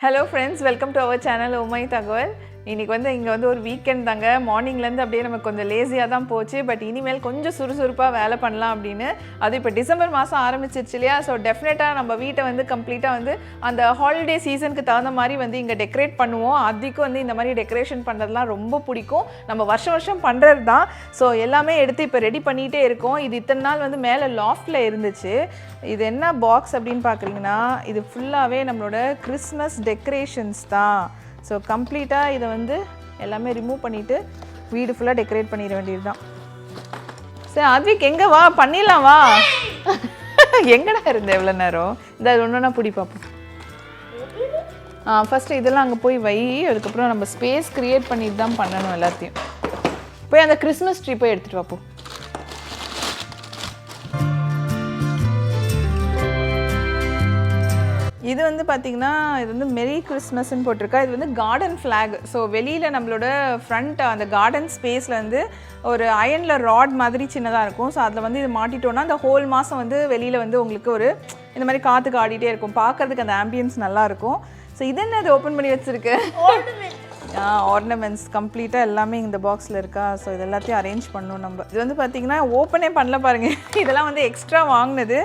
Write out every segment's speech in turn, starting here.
Hello friends, welcome to our channel Oh Taguel. இன்றைக்கி வந்து இங்கே வந்து ஒரு வீக்கெண்ட் தாங்க. மார்னிங்லேருந்து அப்படியே நமக்கு கொஞ்சம் லேசியாக தான் போச்சு. பட் இனிமேல் கொஞ்சம் சுறுசுறுப்பாக வேலை பண்ணலாம் அப்படின்னு. அது இப்போ டிசம்பர் மாதம் ஆரம்பிச்சிருச்சு இல்லையா? ஸோ டெஃபினட்டாக நம்ம வீட்டை வந்து கம்ப்ளீட்டாக வந்து அந்த ஹாலிடே சீசனுக்கு தகுந்த மாதிரி வந்து இங்கே டெக்கரேட் பண்ணுவோம். அதுக்கும் வந்து இந்த மாதிரி டெக்கரேஷன் பண்ணுறதுலாம் ரொம்ப பிடிக்கும். நம்ம வருஷம் வருஷம் பண்ணுறது தான். ஸோ எல்லாமே எடுத்து இப்போ ரெடி பண்ணிகிட்டே இருக்கோம். இது இத்தனை நாள் வந்து மேலே லாஃப்டில் இருந்துச்சு. இது என்ன பாக்ஸ் அப்படின்னு பார்க்குறீங்கன்னா இது ஃபுல்லாகவே நம்மளோட கிறிஸ்மஸ் டெக்கரேஷன்ஸ் தான். ஸோ கம்ப்ளீட்டாக இதை வந்து எல்லாமே ரிமூவ் பண்ணிவிட்டு வீடு ஃபுல்லாக டெக்கரேட் பண்ணிட வேண்டியது தான் சரி அத்விக் எங்கே வா? பண்ணிடலாம் வா. எங்கடா இருந்த எவ்வளோ நேரம்? இந்த ஒன்றுனா பிடி பார்ப்போம் ஆ ஃபஸ்ட்டு இதெல்லாம் அங்கே போய் வை. அதுக்கப்புறம் நம்ம ஸ்பேஸ் க்ரியேட் பண்ணிட்டு தான் பண்ணணும் எல்லாத்தையும். போய் அந்த கிறிஸ்மஸ் ட்ரீ போய் எடுத்துகிட்டு பார்ப்போம் இது வந்து பார்த்தீங்கன்னா இது வந்து மெரி கிறிஸ்மஸ்ன்னு போட்டிருக்கா. இது வந்து கார்டன் ஃப்ளாக் ஸோ வெளியில் நம்மளோட ஃப்ரண்ட் அந்த கார்டன் ஸ்பேஸில் வந்து ஒரு அயனில் ராட் மாதிரி சின்னதாக இருக்கும். ஸோ அதில் வந்து இது மாட்டிட்டோன்னா அந்த ஹோல் மாதம் வந்து வெளியில் வந்து உங்களுக்கு ஒரு இந்த மாதிரி காற்றுக்கு ஆடிட்டே இருக்கும். பார்க்கறதுக்கு அந்த ஆம்பியன்ஸ் நல்லாயிருக்கும் ஸோ இது என்ன அது ஓப்பன் பண்ணி வச்சுருக்கு? ஆர்னமெண்ட்ஸ் கம்ப்ளீட்டாக எல்லாமே இந்த பாக்ஸில் இருக்கா? ஸோ இது எல்லாத்தையும் அரேஞ்ச் பண்ணணும் நம்ம. இது வந்து பார்த்தீங்கன்னா ஓப்பனே பண்ணல பாருங்கள் இதெல்லாம் வந்து எக்ஸ்ட்ரா வாங்கினது.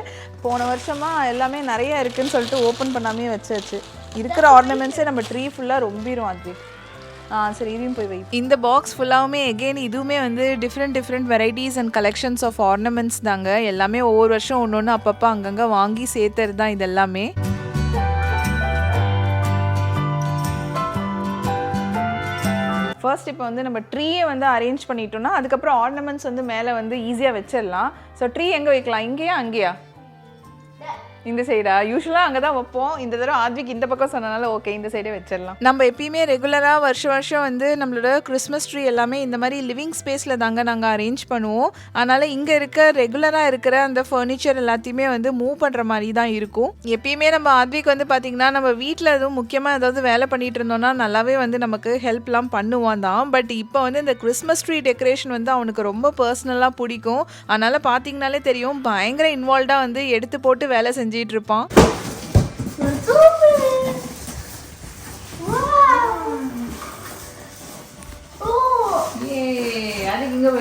போன வருஷமாக எல்லாமே நிறைய இருக்குதுன்னு சொல்லிட்டு ஓப்பன் பண்ணாமே வச்சாச்சு. இருக்கிற ஆர்னமெண்ட்ஸே நம்ம ட்ரீ ஃபுல்லாக ரொம்பிடும் அது ஆ சரி இதையும் போய் வை. இந்த பாக்ஸ் ஃபுல்லாகவுமே எகெயின் இதுவுமே வந்து different different varieties and collections of ornaments தாங்க. எல்லாமே ஒவ்வொரு வருஷம் ஒன்று ஒன்று அப்பப்போ அங்கங்கே வாங்கி சேர்த்துறது தான் இது எல்லாமே ஃபர்ஸ்ட் இப்போ வந்து நம்ம ட்ரீயை வந்து அரேஞ்ச் பண்ணிட்டோம்னா அதுக்கப்புறம் ஆர்னமெண்ட்ஸ் வந்து மேலே வந்து ஈஸியாக வச்சிடலாம். ஸோ ட்ரீ எங்கே வைக்கலாம்? இங்கேயா? அங்கேயா? இந்த சைடா யூஸ்வலாக அங்கே தான் வைப்போம். இந்த தடவை ஆத்விக் இந்த பக்கம் சொன்னனால ஓகே இந்த சைடே வச்சிடலாம். நம்ம எப்பயுமே ரெகுலராக வருஷம் வருஷம் வந்து நம்மளோட கிறிஸ்மஸ் ட்ரீ எல்லாமே இந்த மாதிரி லிவிங் ஸ்பேஸில் தாங்க நாங்கள் அரேஞ்ச் பண்ணுவோம். அதனால் இங்கே இருக்க ரெகுலராக இருக்கிற அந்த ஃபர்னிச்சர் எல்லாத்தையுமே வந்து மூவ் பண்ணுற மாதிரி தான் இருக்கும். எப்பயுமே நம்ம ஆத்விக் வந்து பார்த்திங்கன்னா நம்ம வீட்டில் எதுவும் முக்கியமாக ஏதாவது வேலை பண்ணிட்டு இருந்தோம்னா நல்லாவே வந்து நமக்கு ஹெல்ப்லாம் பண்ணுவான் தான். பட் இப்போ வந்து இந்த கிறிஸ்மஸ் ட்ரீ டெக்கரேஷன் வந்து அவனுக்கு ரொம்ப பர்சனலாக பிடிக்கும். அதனால் பார்த்தீங்கனாலே தெரியும் பயங்கர இன்வால்வ்டாக வந்து எடுத்து போட்டு வேலை செஞ்சு செஞ்சிட்டு இருப்பான் Let's open it. Wow. Oh. அது இங்கே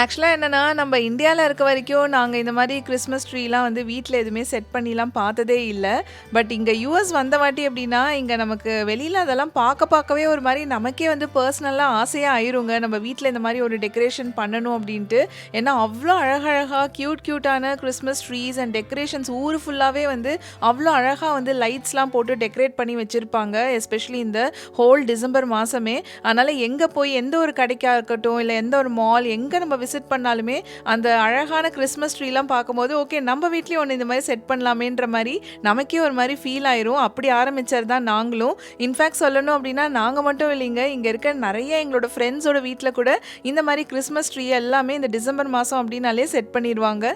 ஆக்சுவலாக என்னென்னா நம்ம இந்தியாவில் இருக்க வரைக்கும் நாங்கள் இந்த மாதிரி கிறிஸ்மஸ் ட்ரீலாம் வந்து வீட்டில் எதுவுமே செட் பண்ணிலாம் பார்த்ததே இல்லை. பட் இங்கே யூஎஸ் வந்த வாட்டி அப்படின்னா இங்கே நமக்கு வெளியில் அதெல்லாம் பார்க்க பார்க்கவே ஒரு மாதிரி நமக்கே வந்து பர்சனலாக ஆசையாக ஆயிருங்க. நம்ம வீட்டில் இந்த மாதிரி ஒரு டெக்கரேஷன் பண்ணணும் அப்படின்ட்டு. ஏன்னா அவ்வளோ அழகழகாக க்யூட் க்யூட்டான கிறிஸ்மஸ் ட்ரீஸ் அண்ட் டெக்கரேஷன்ஸ் ஊர் ஃபுல்லாகவே வந்து அவ்வளோ அழகாக வந்து லைட்ஸ்லாம் போட்டு டெக்கரேட் பண்ணி வச்சுருப்பாங்க. எஸ்பெஷலி இந்த ஹோல் டிசம்பர் மாதமே அதனால் எங்கே போய் எந்த ஒரு கடைக்காக இருக்கட்டும் இல்லை எந்த ஒரு மால் எங்கே நம்ம விசிட் பண்ணாலுமே அந்த அழகான கிறிஸ்மஸ் ட்ரீலாம் பார்க்கும்போது ஓகே நம்ம வீட்லேயும் ஒன்று இந்த மாதிரி செட் பண்ணலாமேன்ற மாதிரி நமக்கே ஒரு மாதிரி ஃபீல் ஆயிரும். அப்படி ஆரம்பிச்சது தான் நாங்களும். இன்ஃபேக்ட் சொல்லணும் அப்படின்னா நாங்கள் மட்டும் இல்லைங்க. இங்கே இருக்க நிறைய எங்களோட ஃப்ரெண்ட்ஸோட வீட்டில் கூட இந்த மாதிரி கிறிஸ்மஸ் ட்ரீ எல்லாமே இந்த டிசம்பர் மாதம் அப்படின்னாலே செட் பண்ணிடுவாங்க.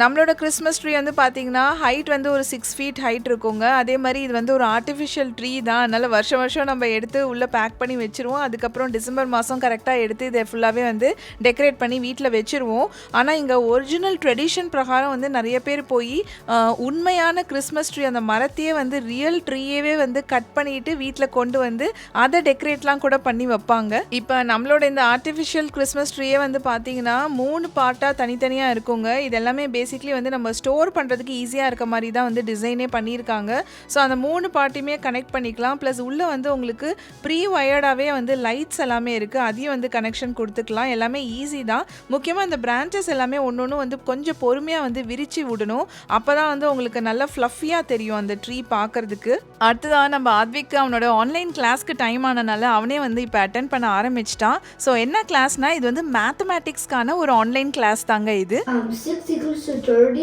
நம்மளோட கிறிஸ்மஸ் ட்ரீ வந்து பார்த்தீங்கன்னா ஹைட் வந்து ஒரு சிக்ஸ் ஃபீட் ஹைட் இருக்குங்க. அதே மாதிரி இது வந்து ஒரு ஆர்டிஃபிஷியல் ட்ரீ தான். அதனால் வருஷம் வருஷம் நம்ம எடுத்து உள்ளே பேக் பண்ணி வச்சுருவோம். அதுக்கப்புறம் டிசம்பர் மாதம் கரெக்டாக எடுத்து இதை ஃபுல்லாகவே வந்து டெக்கரேட் பண்ணி வீட்டில் வச்சுருவோம். ஆனால் இங்கே ஒரிஜினல் ட்ரெடிஷன் பிரகாரம் வந்து நிறைய பேர் போய் உண்மையான கிறிஸ்மஸ் ட்ரீ அந்த மரத்தையே வந்து ரியல் ட்ரீயவே வந்து கட் பண்ணிட்டு வீட்டில் கொண்டு வந்து அதை டெக்கரேட்லாம் கூட பண்ணி வைப்பாங்க. இப்போ நம்மளோட இந்த ஆர்டிஃபிஷியல் கிறிஸ்மஸ் ட்ரீயே வந்து பார்த்தீங்கன்னா மூணு பார்ட்டாக தனித்தனியாக இருக்குங்க. இது எல்லாமே பேசிக்லி வந்து நம்ம ஸ்டோர் பண்ணுறதுக்கு ஈஸியாக இருக்க மாதிரி தான் வந்து டிசைனே பண்ணியிருக்காங்க. ஸோ அந்த மூணு பார்ட்டியுமே கனெக்ட் பண்ணிக்கலாம். ப்ளஸ் உள்ளே வந்து உங்களுக்கு ப்ரீ வயர்டாகவே வந்து லைட்ஸ் எல்லாமே இருக்குது அதையும் வந்து கனெக்ஷன் கொடுத்துக்கலாம். எல்லாமே ஈஸி தான். முக்கியமாக இந்த பிரான்ச்சஸ் எல்லாமே ஒன்று ஒன்று வந்து கொஞ்சம் பொறுமையாக வந்து விரித்து விடணும். அப்போ தான் வந்து உங்களுக்கு நல்லா ஃப்ளஃபியாக தெரியும் அந்த ட்ரீ பார்க்கறதுக்கு. அடுத்ததாக நம்ம ஆத்விக்கு அவனோட ஆன்லைன் கிளாஸ்க்கு டைம் ஆனனால அவனே வந்து இப்போ அட்டன் பண்ண ஆரம்பிச்சிட்டான். ஸோ என்ன கிளாஸ்னால் இது வந்து மேத்தமேட்டிக்ஸ்க்கான ஒரு ஆன்லைன் கிளாஸ் தாங்க இது. 6 equals 30.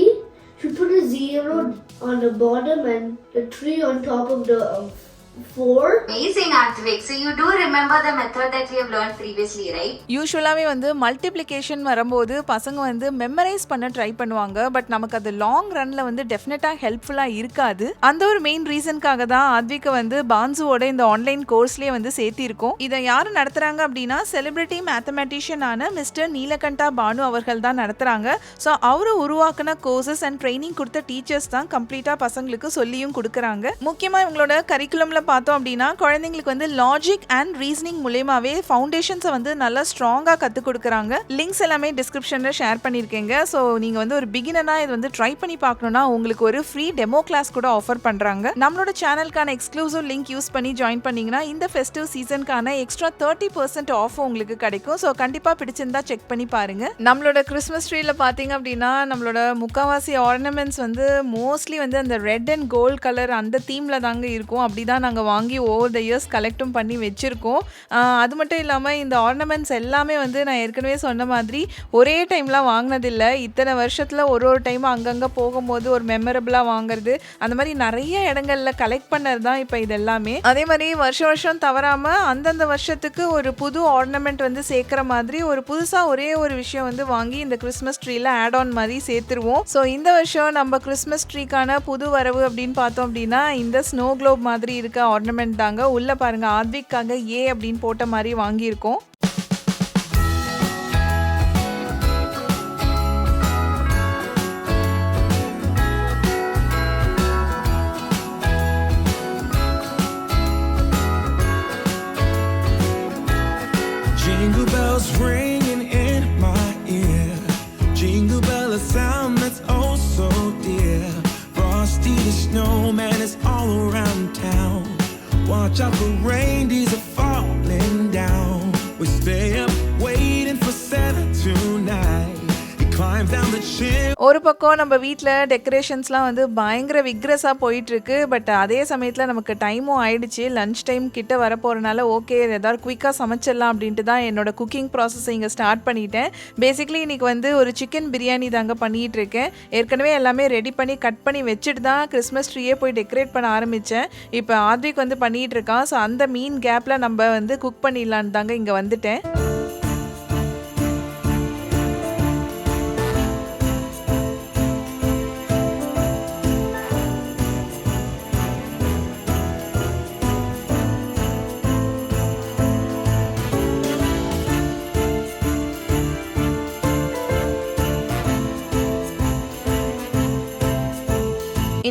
You put a zero on the bottom and a 3 on top of the um, Four. Amazing, Advik. So you do remember the method that we have learned previously, right? யூஸ்வலாகவே வந்து multiplication வரும்போது பசங்க வந்து memorise பண்ண try பண்ணுவாங்க but நமக்கு அது long ரன்ல வந்து டெஃபினட்டாக ஹெல்ப்ஃபுல்லாக இருக்காது அந்த ஒரு மெயின் ரீசனுக்காக தான் ஆத்விகை வந்து பான்சுவோட இந்த ஆன்லைன் கோர்ஸ்லேயே வந்து சேர்த்திருக்கோம் இதை யார் நடத்துறாங்க அப்படின்னா செலிபிரிட்டி மேத்தமெட்டிஷியனான மிஸ்டர் நீலகண்டா பானு அவர்கள் தான் நடத்துறாங்க ஸோ அவரு உருவாக்குன கோர்சஸ் அண்ட் ட்ரைனிங் கொடுத்த டீச்சர்ஸ் தான் கம்ப்ளீட்டாக பசங்களுக்கு சொல்லியும் கொடுக்குறாங்க முக்கியமாக இவங்களோட கரிக்குலமில் பார்த்தோம் அப்படின்னா குழந்தைங்களுக்கு வந்து லாஜிக் அண்ட் ரீசனிங் மூலியமாகவே ஃபவுண்டேஷன்ஸை வந்து நல்லா ஸ்ட்ராங்காக கற்றுக் கொடுக்குறாங்க. லிங்க்ஸ் எல்லாமே டிஸ்கிரிப்ஷனில் ஷேர் பண்ணியிருக்கேங்க. ஸோ நீங்கள் வந்து ஒரு பிகினராக இது வந்து ட்ரை பண்ணி பார்க்கணுன்னா உங்களுக்கு ஒரு ஃப்ரீ டெமோ கிளாஸ் கூட ஆஃபர் பண்ணுறாங்க நம்மளோட சேனலுக்கான எக்ஸ்க்ளூசிவ் லிங்க் யூஸ் பண்ணி ஜாயின் பண்ணீங்கன்னா இந்த ஃபெஸ்டிவ் சீசனுக்கான எக்ஸ்ட்ரா தேர்ட்டி பர்சன்ட் ஆஃப் உங்களுக்கு கிடைக்கும். ஸோ கண்டிப்பாக பிடிச்சிருந்தா செக் பண்ணி பாருங்க. நம்மளோட கிறிஸ்மஸ் ட்ரீல பார்த்தீங்க அப்படின்னா நம்மளோட முக்காவாசி ஆர்னமெண்ட்ஸ் வந்து மோஸ்ட்லி வந்து அந்த ரெட் அண்ட் கோல்ட் கலர் அந்த தீமில் தாங்க இருக்கும். அப்படி தான் நாங்கள் வாங்கி ஓவர் த இயர்ஸ் கலெக்டும் பண்ணி வச்சுருக்கோம். அது மட்டும் இல்லாமல் இந்த ஆர்னமெண்ட்ஸ் எல்லாமே வந்து நான் ஏற்கனவே சொன்ன மாதிரி ஒரே டைம்லாம் வாங்கினதில்லை. இத்தனை வருஷத்தில் ஒரு ஒரு டைம் அங்கங்கே போகும்போது ஒரு மெமரபிளாக வாங்குறது. அந்த மாதிரி நிறைய இடங்கள்ல கலெக்ட் பண்ணது தான் இப்போ இது எல்லாமே அதே மாதிரி வருஷம் வருஷம் தவறாமல் அந்தந்த வருஷத்துக்கு ஒரு புது ஆர்னமெண்ட் வந்து சேர்க்குற மாதிரி ஒரு புதுசாக ஒரே ஒரு விஷயம் வந்து வாங்கி இந்த கிறிஸ்மஸ் ட்ரீல ஆட் ஆன் மாதிரி சேர்த்துருவோம். ஸோ இந்த வருஷம் நம்ம கிறிஸ்மஸ் ட்ரீக்கான புது வரவு அப்படின்னு பார்த்தோம் அப்படின்னா இந்த ஸ்னோ குளோப் மாதிரி இருக்க ஆர்னமெண்ட் தாங்க. உள்ள பாருங்க ஆத்விக்காக ஏ அப்படின்னு போட்ட மாதிரி வாங்கியிருக்கோம். Watch out for are ஒரு பக்கம் நம்ம வீட்டில் டெக்கரேஷன்ஸ்லாம் வந்து பயங்கர விக்ரஸாக போயிட்டுருக்கு. பட் அதே சமயத்தில் நமக்கு டைமும் ஆயிடுச்சு. லஞ்ச் டைம் கிட்ட வர போகிறனால ஓகே ஏதாவது குயிக்காக சமைச்சிடலாம் அப்படின்ட்டு தான் என்னோட குக்கிங் ப்ராசஸ் இங்கே ஸ்டார்ட் பண்ணிட்டேன். பேசிக்லி இன்னைக்கு வந்து ஒரு சிக்கன் பிரியாணி தாங்க பண்ணிகிட்டு இருக்கேன் ஏற்கனவே எல்லாமே ரெடி பண்ணி கட் பண்ணி வச்சுட்டு தான் கிறிஸ்மஸ் ட்ரீயே போய் டெக்கரேட் பண்ண ஆரம்பித்தேன் இப்போ ஆத்விக் வந்து பண்ணிகிட்டு இருக்கான் ஸோ அந்த மீன் கேப்பில் நம்ம வந்து குக் பண்ணிடலான்னு தாங்க இங்கே வந்துட்டேன்.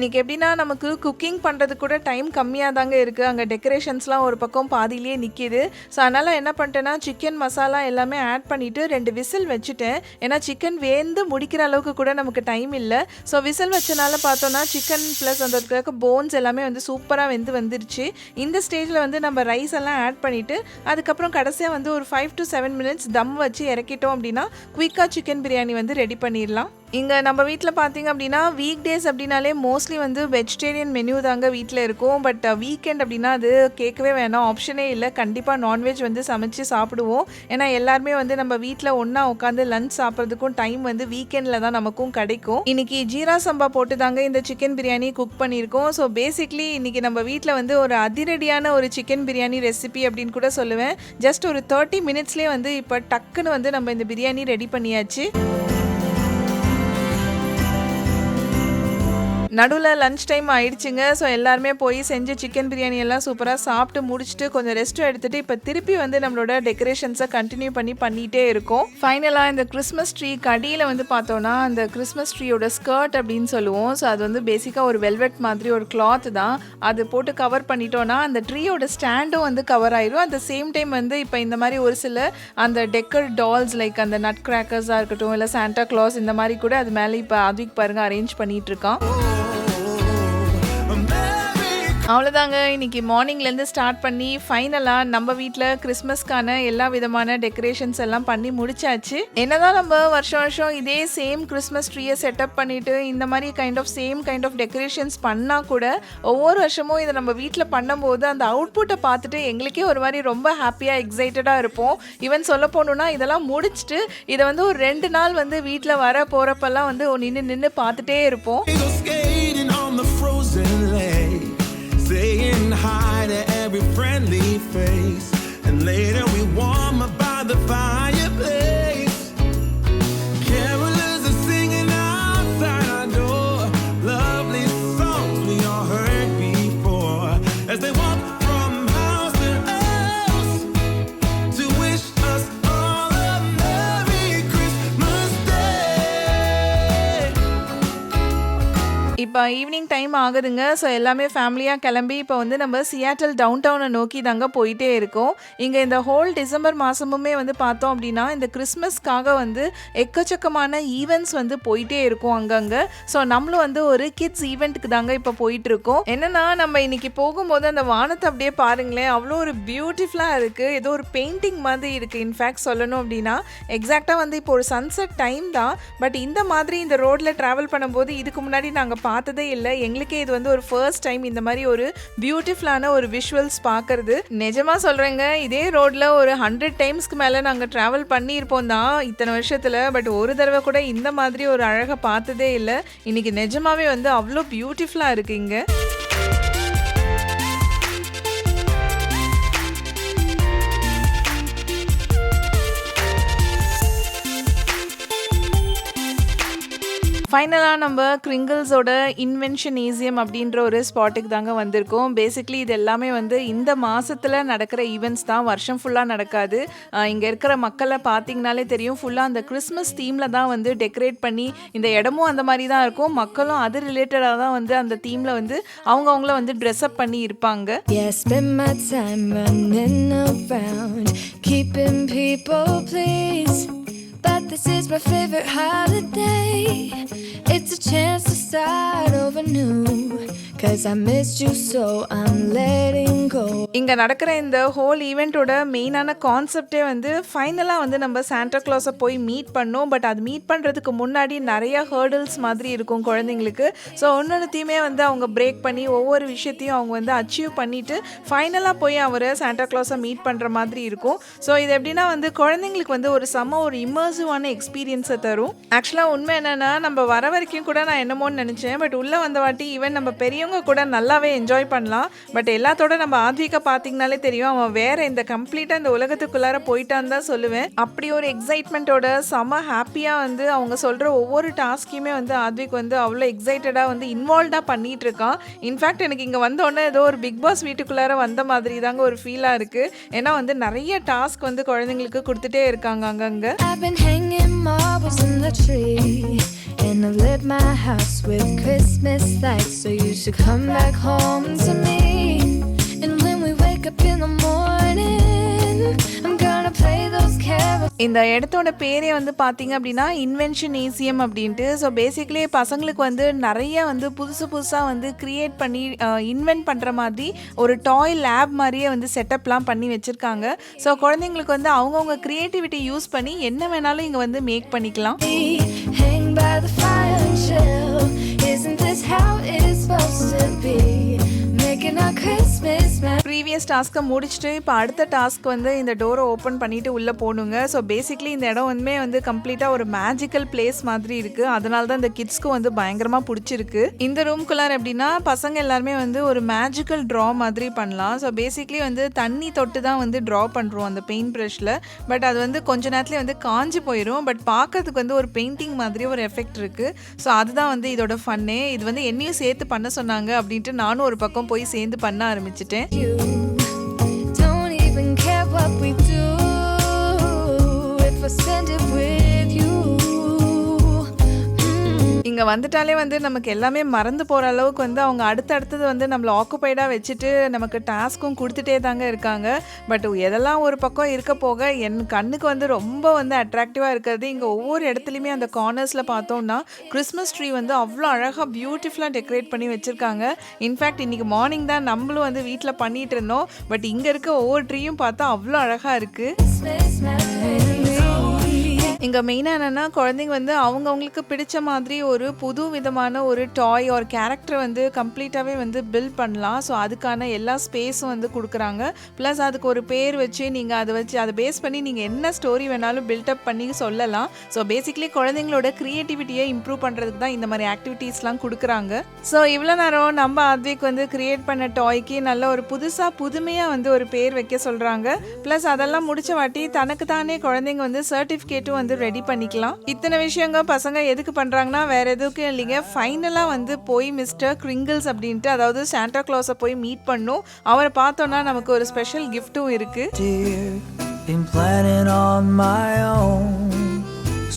இன்றைக்கி எப்படின்னா நமக்கு குக்கிங் பண்ணுறது கூட டைம் கம்மியாக தாங்க இருக்குது அங்கே டெக்கரேஷன்ஸ்லாம் ஒரு பக்கம் பாதியிலே நிற்கிது ஸோ அதனால் என்ன பண்ணிட்டேன்னா சிக்கன் மசாலா எல்லாமே ஆட் பண்ணிவிட்டு ரெண்டு விசில் வச்சுட்டேன். ஏன்னா சிக்கன் வேந்து முடிக்கிற அளவுக்கு கூட நமக்கு டைம் இல்லை. ஸோ விசில் வச்சனால பார்த்தோன்னா சிக்கன் ப்ளஸ் அந்த போன்ஸ் எல்லாமே வந்து சூப்பராக வெந்து வந்துருச்சு. இந்த ஸ்டேஜில் வந்து நம்ம ரைஸ் எல்லாம் ஆட் பண்ணிவிட்டு அதுக்கப்புறம் கடைசியாக வந்து ஒரு five to seven minutes dum வச்சு இறக்கிட்டோம் அப்படின்னா குயிக்காக சிக்கன் பிரியாணி வந்து ரெடி பண்ணிடலாம். இங்கே நம்ம வீட்டில் பார்த்தீங்க அப்படின்னா வீக் டேஸ் அப்படின்னாலே மோஸ்ட்லி வந்து வெஜிடேரியன் மெனு தாங்க வீட்டில் இருக்கும். பட் வீக்கெண்ட் uh, அப்படின்னா அது கேட்கவே வேணாம். ஆப்ஷனே இல்லை. கண்டிப்பாக நான்வெஜ் வந்து சமைச்சு சாப்பிடுவோம். ஏன்னா எல்லாருமே வந்து நம்ம வீட்டில் ஒன்றா உட்காந்து லஞ்ச் சாப்பிட்றதுக்கும் டைம் வந்து வீக்கெண்டில் தான் நமக்கும் கிடைக்கும். இன்றைக்கி ஜீரா சம்பா போட்டு தாங்க இந்த சிக்கன் பிரியாணி குக் பண்ணியிருக்கோம். ஸோ பேசிக்லி இன்னைக்கு நம்ம வீட்டில் வந்து ஒரு அதிரடியான ஒரு சிக்கன் பிரியாணி ரெசிபி அப்படின்னு கூட சொல்லுவேன். ஜஸ்ட் ஒரு தேர்ட்டி மினிட்ஸ்லேயே வந்து இப்போ டக்குன்னு வந்து நம்ம இந்த பிரியாணி ரெடி பண்ணியாச்சு. நடுவில் லஞ்ச் டைம் ஆயிடுச்சுங்க. ஸோ எல்லாருமே போய் செஞ்சு சிக்கன் பிரியாணி எல்லாம் சூப்பராக சாப்பிட்டு முடிச்சுட்டு கொஞ்சம் ரெஸ்ட்டும் எடுத்துட்டு இப்போ திருப்பி வந்து நம்மளோட டெக்கரேஷன்ஸை கண்டினியூ பண்ணி பண்ணிகிட்டே இருக்கோம். ஃபைனலாக இந்த கிறிஸ்மஸ் ட்ரீ கடியில் வந்து பார்த்தோன்னா அந்த கிறிஸ்மஸ் ட்ரீயோட ஸ்கர்ட் அப்படின்னு சொல்லுவோம். ஸோ அது வந்து பேசிக்காக ஒரு வெல்வெட் மாதிரி ஒரு கிளாத் தான். அது போட்டு கவர் பண்ணிட்டோன்னா அந்த ட்ரீயோட ஸ்டாண்டும் வந்து கவர் ஆயிரும். அட் த சேம் டைம் வந்து இப்போ இந்த மாதிரி ஒரு சில அந்த டெக்கர் டால்ஸ் லைக் அந்த நட் கிராக்கர்ஸாக இருக்கட்டும் இல்லை சாண்டா கிளாஸ் இந்த மாதிரி கூட அது மேலே இப்போ அதுக்கு பாருங்க அரேஞ்ச் பண்ணிட்டு இருக்கான். அவ்வளோதாங்க இன்னைக்கு மார்னிங்லேருந்து ஸ்டார்ட் பண்ணி ஃபைனலாக நம்ம வீட்டில் கிறிஸ்மஸ்க்கான எல்லா விதமான டெக்கரேஷன்ஸ் எல்லாம் பண்ணி முடிச்சாச்சு. என்னதான் நம்ம வருஷம் வருஷம் இதே சேம் கிறிஸ்மஸ் ட்ரீயை செட்டப் பண்ணிட்டு இந்த மாதிரி kind of same kind of decorations பண்ணால் கூட ஒவ்வொரு வருஷமும் இதை நம்ம வீட்டில் பண்ணும்போது அந்த அவுட்புட்டை பார்த்துட்டு எங்களுக்கே ஒரு மாதிரி ரொம்ப ஹாப்பியாக எக்ஸைட்டடாக இருப்போம். ஈவன் சொல்ல போகணுன்னா இதெல்லாம் முடிச்சுட்டு இதை வந்து ஒரு ரெண்டு நாள் வந்து வீட்டில் வர போகிறப்பெல்லாம் வந்து நின்று நின்று பார்த்துட்டே இருப்போம். Saying hi to every friendly face. And later we warm up by the fireplace. Evening time ஆகுதுங்க. ஸோ எல்லாமே ஃபேமிலியாக கிளம்பி இப்போ வந்து நம்ம சியாட்டல் டவுன் டவுனை நோக்கி தாங்க போயிட்டே இருக்கோம். இங்கே இந்த ஹோல் டிசம்பர் மாதமுமே வந்து பார்த்தோம் அப்படின்னா இந்த கிறிஸ்மஸ்க்காக வந்து எக்கச்சக்கமான ஈவெண்ட்ஸ் வந்து போயிட்டே இருக்கும் அங்கங்கே. ஸோ நம்மளும் வந்து ஒரு கிட்ஸ் ஈவெண்ட்டுக்கு தாங்க இப்போ போயிட்டு இருக்கோம். நம்ம இன்னைக்கு போகும்போது அந்த வானத்தை அப்படியே பாருங்களேன் அவ்வளோ ஒரு பியூட்டிஃபுல்லாக இருக்குது ஏதோ ஒரு பெயிண்டிங் மாதிரி இருக்குது இன்ஃபேக்ட் சொல்லணும் அப்படின்னா எக்ஸாக்டாக வந்து இப்போ ஒரு சன்செட் டைம் தான். பட் இந்த மாதிரி இந்த ரோட்டில் ட்ராவல் பண்ணும்போது இதுக்கு முன்னாடி நாங்கள் பார்த்து பார்த்ததே இல்லை. எங்களுக்கே இது வந்து ஒரு ஃபர்ஸ்ட் டைம் இந்த மாதிரி ஒரு பியூட்டிஃபுல்லான ஒரு விஷுவல்ஸ் பார்க்கறது. நிஜமாக சொல்கிறேங்க இதே ரோட்டில் ஒரு ஹண்ட்ரட் டைம்ஸ்க்கு மேலே நாங்கள் ட்ராவல் பண்ணியிருப்போம் தான் இத்தனை வருஷத்தில். பட் ஒரு தடவை கூட இந்த மாதிரி ஒரு அழகை பார்த்ததே இல்லை. இன்னைக்கு நிஜமாவே வந்து அவ்வளோ பியூட்டிஃபுல்லாக இருக்குது இங்கே. ஃபைனலாக நம்ம கிரிங்கிள்ஸோட இன்வென்ஷன் ஈஸியம் அப்படின்ற ஒரு ஸ்பாட்டுக்கு தாங்க வந்திருக்கோம். பேசிக்லி இது எல்லாமே வந்து இந்த மாதத்தில் நடக்கிற ஈவெண்ட்ஸ் தான். வருஷம் ஃபுல்லாக நடக்காது. இங்கே இருக்கிற மக்களை பார்த்தீங்கனாலே தெரியும். ஃபுல்லாக அந்த கிறிஸ்மஸ் தீமில் தான் வந்து டெக்கரேட் பண்ணி இந்த இடமும் அந்த மாதிரி தான் இருக்கும். மக்களும் அது ரிலேட்டடாக தான் வந்து அந்த தீமில் வந்து அவங்கவுங்கள வந்து ட்ரெஸ்அப் பண்ணி இருப்பாங்க. Keeping people pleased. This is my favorite holiday. It's a chance to start over new. இங்கே நடக்கிற இந்த ஹோல் ஈவெண்ட்டோட மெயினான கான்செப்டே வந்து ஃபைனலாக வந்து நம்ம சாண்டா கிளாஸை போய் மீட் பண்ணோம். பட் அது மீட் பண்ணுறதுக்கு முன்னாடி நிறைய ஹேர்டில்ஸ் மாதிரி இருக்கும் குழந்தைங்களுக்கு. ஸோ ஒன்னொன்றுத்தையுமே வந்து அவங்க பிரேக் பண்ணி ஒவ்வொரு விஷயத்தையும் அவங்க வந்து அச்சீவ் பண்ணிட்டு ஃபைனலாக போய் அவரை சாண்டா கிளாஸை மீட் பண்ணுற மாதிரி இருக்கும். ஸோ இது எப்படின்னா வந்து குழந்தைங்களுக்கு வந்து ஒரு செம்ம ஒரு இமர்சிவான எக்ஸ்பீரியன்ஸை தரும். ஆக்சுவலாக உண்மை என்னென்னா நம்ம வர வரைக்கும் கூட நான் என்னமோன்னு நினச்சேன். பட் உள்ளே வந்த வாட்டி ஈவன் நம்ம பெரியவங்க கூட நல்லாவே என்ஜாய் பண்ணலாம். பட் எல்லாத்தோட நம்ம ஆத்விகா பார்த்தீங்கனாலே தெரியும். அவன் வேற இந்த கம்ப்ளீட்டாக இந்த உலகத்துக்குள்ளார போயிட்டான்னு தான் சொல்லுவேன். அப்படி ஒரு எக்ஸைட்மெண்ட்டோட செம ஹாப்பியாக வந்து அவங்க சொல்கிற ஒவ்வொரு டாஸ்க்கையுமே வந்து ஆத்விக் வந்து அவ்வளோ எக்ஸைட்டடாக வந்து இன்வால்வ்டாக பண்ணிட்டு இருக்கான். இன்ஃபேக்ட் எனக்கு இங்கே வந்தோடனே ஏதோ ஒரு பிக் பாஸ் வீட்டுக்குள்ளார வந்த மாதிரி தாங்க ஒரு ஃபீலாக இருக்குது ஏன்னா வந்து நிறைய டாஸ்க் வந்து குழந்தைங்களுக்கு கொடுத்துட்டே இருக்காங்க அங்கங்கே. And I've lit my house with Christmas lights. So you should come back home to me. And when we wake up in the morning, இந்த இடத்தோட பேரே வந்து பார்த்தீங்க அப்படின்னா இன்வென்ஷன் ஏசியம் அப்படின்ட்டு ஸோ பேசிக்கலி பசங்களுக்கு வந்து நிறைய வந்து புதுசு புதுசாக வந்து க்ரியேட் பண்ணி இன்வென்ட் பண்ணுற மாதிரி ஒரு டாய் லேப் மாதிரியே வந்து செட்டப்லாம் பண்ணி வச்சுருக்காங்க ஸோ குழந்தைங்களுக்கு வந்து அவங்கவுங்க க்ரியேட்டிவிட்டி யூஸ் பண்ணி என்ன வேணாலும் இங்கே வந்து மேக் பண்ணிக்கலாம் Isn't this how it's supposed to be? Making our Christmas memories. Previous டாஸ்க்கை முடிச்சுட்டு இப்போ அடுத்த டாஸ்க் வந்து இந்த டோரை ஓப்பன் பண்ணிவிட்டு உள்ளே போகணுங்க. ஸோ பேசிக்லி இந்த இடம் வந்துமே வந்து கம்ப்ளீட்டாக ஒரு மேஜிக்கல் பிளேஸ் மாதிரி இருக்குது அதனால தான் இந்த கிட்ஸ்க்கும் வந்து பயங்கரமாக பிடிச்சிருக்கு. இந்த ரூம்குள்ளார் எப்படின்னா பசங்க எல்லாருமே வந்து ஒரு மேஜிக்கல் ட்ரா மாதிரி பண்ணலாம். ஸோ பேசிக்லி வந்து தண்ணி தொட்டு தான் வந்து ட்ரா பண்ணுறோம் அந்த பெயிண்ட் ப்ரஷில் பட் அது வந்து கொஞ்ச நேரத்துலேயே வந்து காஞ்சி போயிடும் பட் பார்க்கறதுக்கு வந்து ஒரு பெயிண்டிங் மாதிரி ஒரு எஃபெக்ட் இருக்குது ஸோ அதுதான் வந்து இதோட ஃபன்னே இது வந்து என்னையும் சேர்த்து பண்ண சொன்னாங்க அப்படின்ட்டு நானும் ஒரு பக்கம் போய் சேர்ந்து பண்ண ஆரம்பிச்சிட்டேன். இங்கே வந்துட்டாலே வந்து நமக்கு எல்லாமே மறந்து போகிற அளவுக்கு வந்து அவங்க அடுத்தடுத்தது வந்து நம்மளை ஆக்குப்பைடாக வச்சுட்டு நமக்கு டாஸ்க்கும் கொடுத்துட்டே தாங்க இருக்காங்க. பட் எதெல்லாம் ஒரு பக்கம் இருக்க போக என் கண்ணுக்கு வந்து ரொம்ப வந்து அட்ராக்டிவாக இருக்கிறது. இங்கே ஒவ்வொரு இடத்துலையுமே அந்த கார்னர்ஸில் பார்த்தோம்னா கிறிஸ்மஸ் ட்ரீ வந்து அவ்வளோ அழகாக பியூட்டிஃபுல்லாக டெக்கரேட் பண்ணி வச்சுருக்காங்க. இன்ஃபேக்ட் இன்றைக்கி மார்னிங் தான் நம்மளும் வந்து வீட்டில் பண்ணிகிட்டு இருந்தோம். பட் இங்கே இருக்க ஒவ்வொரு ட்ரீயும் பார்த்தா அவ்வளோ அழகாக இருக்குது இங்கே மெயினாக என்னென்னா குழந்தைங்க வந்து அவங்கவுங்களுக்கு பிடிச்ச மாதிரி ஒரு புது விதமான ஒரு டாய் ஒரு கேரக்டர் வந்து கம்ப்ளீட்டாகவே வந்து பில்ட் பண்ணலாம். ஸோ அதுக்கான எல்லா ஸ்பேஸும் வந்து கொடுக்குறாங்க. ப்ளஸ் அதுக்கு ஒரு பேர் வச்சு நீங்கள் அதை வச்சு அதை பேஸ் பண்ணி நீங்கள் என்ன ஸ்டோரி வேணாலும் பில்டப் பண்ணி சொல்லலாம். ஸோ பேசிக்லி குழந்தைங்களோட க்ரியேட்டிவிட்டியை இம்ப்ரூவ் பண்ணுறதுக்கு தான் இந்த மாதிரி ஆக்டிவிட்டீஸ்லாம் கொடுக்குறாங்க. ஸோ இவ்வளோ நேரம் நம்ம ஆத்விக் வந்து கிரியேட் பண்ண டாய்க்கு நல்ல ஒரு புதுசாக புதுமையாக வந்து ஒரு பேர் வைக்க சொல்கிறாங்க ப்ளஸ் அதெல்லாம் முடிச்ச வாட்டி தனக்கு தானே குழந்தைங்க வந்து சர்டிஃபிகேட்டும் வந்து ரெடி பண்ணிக்கலாம். இத்தனை விஷயங்க பசங்க எதுக்கு பண்ணுறாங்கன்னா வேற எதுக்கும் இல்லைங்க. ஃபைனலாக வந்து போய் மிஸ்டர் கிரிங்கிள்ஸ் அப்படின்ட்டு அதாவது சாண்டா கிளாஸை போய் மீட் பண்ணும். அவரை பார்த்தோன்னா நமக்கு ஒரு ஸ்பெஷல் கிஃப்ட்டும் இருக்குது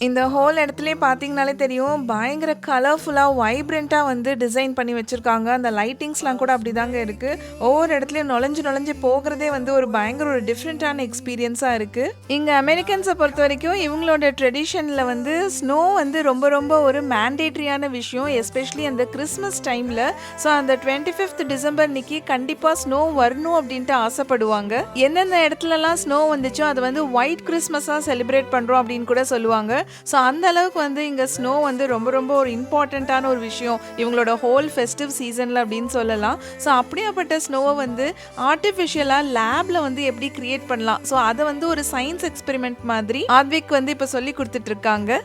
இந்த ஹோல் இடத்துலயே பார்த்தீங்கனாலே தெரியும் பயங்கர கலர்ஃபுல்லாக வைப்ரண்ட்டாக வந்து டிசைன் பண்ணி வச்சுருக்காங்க. அந்த லைட்டிங்ஸ்லாம் கூட அப்படிதாங்க இருக்குது ஒவ்வொரு இடத்துலையும் நுழைஞ்சு நுழைஞ்சு போகிறதே வந்து ஒரு பயங்கர ஒரு டிஃப்ரெண்ட்டான எக்ஸ்பீரியன்ஸாக இருக்குது இங்கே அமெரிக்கன்ஸை பொறுத்த வரைக்கும் இவங்களோட ட்ரெடிஷனில் வந்து ஸ்னோ வந்து ரொம்ப ரொம்ப ஒரு மேண்டேட்ரியான விஷயம் எஸ்பெஷலி அந்த கிறிஸ்மஸ் டைமில் ஸோ அந்த டுவெண்ட்டி ஃபிஃப்த் டிசம்பர் இன்னைக்கு கண்டிப்பாக ஸ்னோ வரணும் அப்படின்ட்டு ஆசைப்படுவாங்க. எந்தெந்த இடத்துலலாம் ஸ்னோ வந்துச்சோ அதை வந்து ஒயிட் கிறிஸ்மஸாக செலிப்ரேட் பண்ணுறோம் அப்படின்னு கூட சொல்லுவாங்க. ஸோ அந்த அளவுக்கு வந்து இங்கே ஸ்னோ வந்து ரொம்ப ரொம்ப ஒரு இம்பார்ட்டண்ட்டான ஒரு விஷயம். இவங்களோட ஹோல் ஃபெஸ்டிவ் சீசனில் அப்படின்னு சொல்லலாம். ஸோ அப்படியாப்பட்ட ஸ்னோவை வந்து ஆர்டிஃபிஷியலாக லேபில் வந்து எப்படி கிரியேட் பண்ணலாம்? ஸோ அதை வந்து ஒரு சயின்ஸ் எக்ஸ்பெரிமெண்ட் மாதிரி ஆத்விக் வந்து இப்போ சொல்லி கொடுத்துட்ருக்காங்க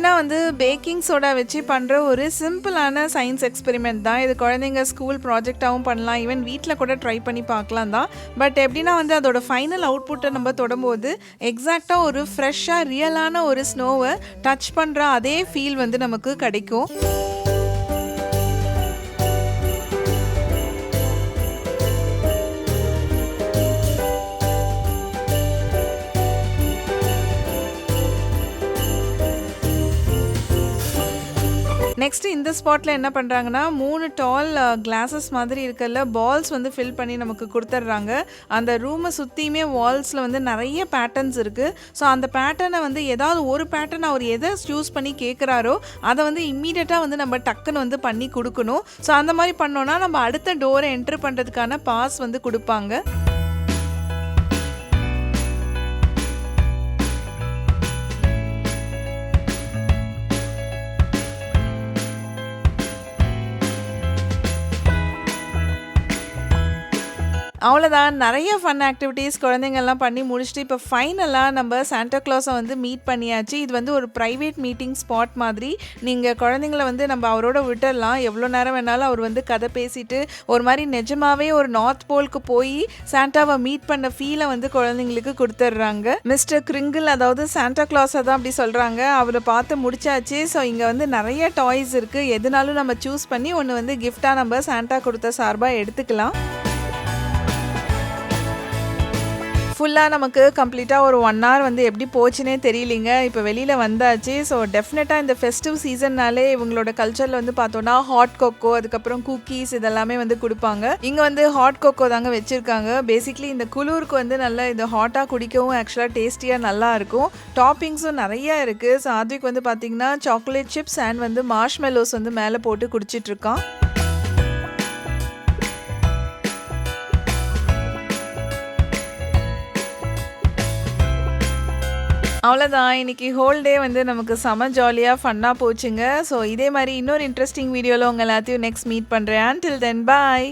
மெயினாக வந்து பேக்கிங் சோடா வச்சு பண்ணுற ஒரு சிம்பிளான சயின்ஸ் எக்ஸ்பெரிமெண்ட் தான். இது குழந்தைங்க ஸ்கூல் ப்ராஜெக்டாகவும் பண்ணலாம். ஈவன் வீட்டில் கூட ட்ரை பண்ணி பார்க்கலாம் தான். பட் எப்படின்னா வந்து அதோட ஃபைனல் அவுட்புட்டை நம்ம தொடும்போது எக்ஸாக்டாக ஒரு ஃப்ரெஷ்ஷாக ரியலான ஒரு ஸ்னோவை டச் பண்ணுற அதே ஃபீல் வந்து நமக்கு கிடைக்கும். நெக்ஸ்ட்டு இந்த ஸ்பாட்டில் என்ன பண்ணுறாங்கன்னா மூணு டால் கிளாஸஸ் uh, மாதிரி இருக்கல பால்ஸ் வந்து ஃபில் பண்ணி நமக்கு கொடுத்துட்றாங்க அந்த ரூமை சுற்றியுமே வால்ஸில் வந்து நிறைய பேட்டர்ன்ஸ் இருக்குது ஸோ அந்த பேட்டர்னை வந்து ஏதாவது ஒரு பேட்டர்ன் அவர் எதை சூஸ் பண்ணி கேட்குறாரோ அதை வந்து இம்மீடியட்டாக வந்து நம்ம டக்குன்னு வந்து பண்ணி கொடுக்கணும். ஸோ அந்த மாதிரி பண்ணோன்னா நம்ம அடுத்த டோரை என்ட்ரு பண்ணுறதுக்கான பாஸ் வந்து கொடுப்பாங்க. அவ்வளோதான் நிறைய ஃபன் ஆக்டிவிட்டீஸ் குழந்தைங்கள்லாம் பண்ணி முடிச்சுட்டு இப்போ ஃபைனலாக நம்ம சாண்டா கிளாஸை வந்து மீட் பண்ணியாச்சு. இது வந்து ஒரு ப்ரைவேட் மீட்டிங் ஸ்பாட் மாதிரி. நீங்கள் குழந்தைங்கள வந்து நம்ம அவரோட விட்டுடலாம். எவ்வளோ நேரம் வேணாலும் அவர் வந்து கதை பேசிட்டு ஒரு மாதிரி நிஜமாவே ஒரு நார்த் போலுக்கு போய் சாண்டாவை மீட் பண்ண ஃபீலை வந்து குழந்தைங்களுக்கு கொடுத்துட்றாங்க. மிஸ்டர் கிரிங்கிள் அதாவது சாண்டா கிளாஸை தான் அப்படி சொல்கிறாங்க அவரை பார்த்து முடிச்சாச்சு. ஸோ இங்கே வந்து நிறைய டாய்ஸ் இருக்குது எதுனாலும் நம்ம சூஸ் பண்ணி ஒன்று வந்து கிஃப்டாக நம்ம சாண்டா கொடுத்த சார்பாக எடுத்துக்கலாம். ஃபுல்லாக நமக்கு கம்ப்ளீட்டாக ஒரு ஒன் ஹவர் வந்து எப்படி போச்சுனே தெரியலிங்க. இப்போ வெளியில் வந்தாச்சு. ஸோ டெஃபினட்டாக இந்த ஃபெஸ்டிவ் சீசன்னாலே இவங்களோட கல்ச்சரில் வந்து பார்த்தோன்னா ஹாட் கொக்கோ அதுக்கப்புறம் குக்கீஸ் இதெல்லாமே வந்து கொடுப்பாங்க. இங்கே வந்து ஹாட் கொக்கோ தாங்க வச்சுருக்காங்க. பேசிக்லி இந்த குளிருக்கு வந்து நல்லா இது ஹாட்டாக குடிக்கவும் ஆக்சுவலாக டேஸ்டியாக நல்லா இருக்கும். டாப்பிங்ஸும் நிறையா இருக்குது ஸோ அதுக்கு வந்து பார்த்திங்கன்னா சாக்லேட் சிப்ஸ் அண்ட் வந்து மார்ஷ்மெலோஸ் வந்து மேலே போட்டு குடிச்சிட்ருக்கான் அவ்வளோதான் இன்னைக்கு ஹோல் டே வந்து நமக்கு செம ஜாலியாக ஃபன்னாக போச்சுங்க. ஸோ இதே மாதிரி இன்னொரு இன்ட்ரெஸ்டிங் வீடியோவில் உங்கள் எல்லாத்தையும் நெக்ஸ்ட் மீட் பண்ணுறேன் டில் தென் பாய்